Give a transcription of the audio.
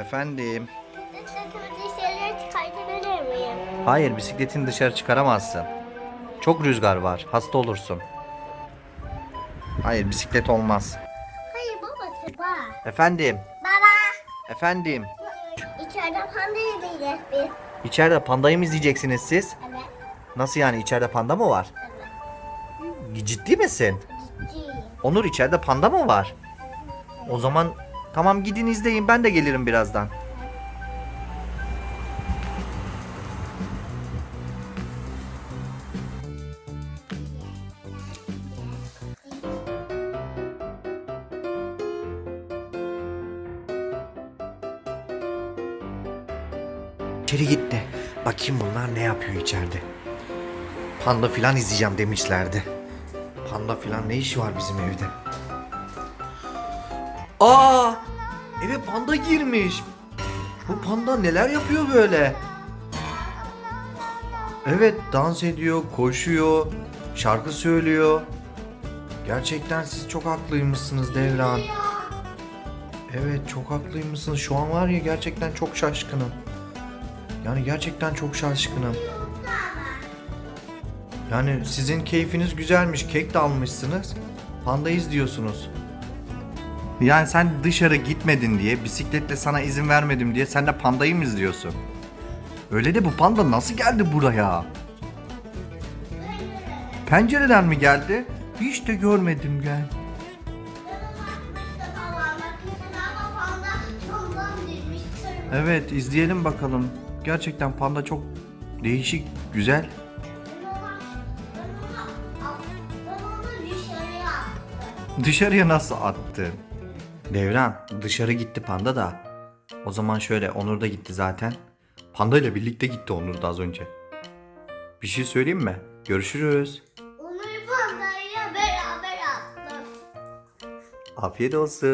Efendim. Bisikletimi dışarıya çıkartabilir miyim? Hayır bisikletini dışarı çıkaramazsın. Çok rüzgar var. Hasta olursun. Hayır bisiklet olmaz. Hayır baba baba. Efendim. Baba. Efendim. İçeride panda yiyeceğiz biz. İçeride pandayı mı izleyeceksiniz siz? Evet. Nasıl yani içeride panda mı var? Evet. Ciddi misin? Ciddiyim. Onur içeride panda mı var? O zaman tamam gidin izleyin ben de gelirim birazdan. İçeri gitti. Bakayım bunlar ne yapıyor içeride. Panda filan izleyeceğim demişlerdi. Panda filan ne işi var bizim evde? Aa! Eve panda girmiş. Bu panda neler yapıyor böyle? Evet dans ediyor, koşuyor, şarkı söylüyor. Gerçekten siz çok haklıymışsınız Devran. Evet çok haklıymışsınız. Şu an var ya gerçekten çok şaşkınım. Yani gerçekten çok şaşkınım. Yani sizin keyfiniz güzelmiş. Kek de almışsınız. Panda izliyorsunuz. Yani sen dışarı gitmedin diye, bisikletle sana izin vermedim diye sen de pandayı mı izliyorsun? Öyle de bu panda nasıl geldi buraya? Pencereden mi geldi? Hiç de görmedim gel. Evet izleyelim bakalım. Gerçekten panda çok değişik, güzel. Dışarıya nasıl attın? Devran dışarı gitti panda da. O zaman şöyle Onur da gitti zaten. Panda ile birlikte gitti Onur da az önce. Bir şey söyleyeyim mi? Görüşürüz. Onur pandayla beraber attım. Afiyet olsun.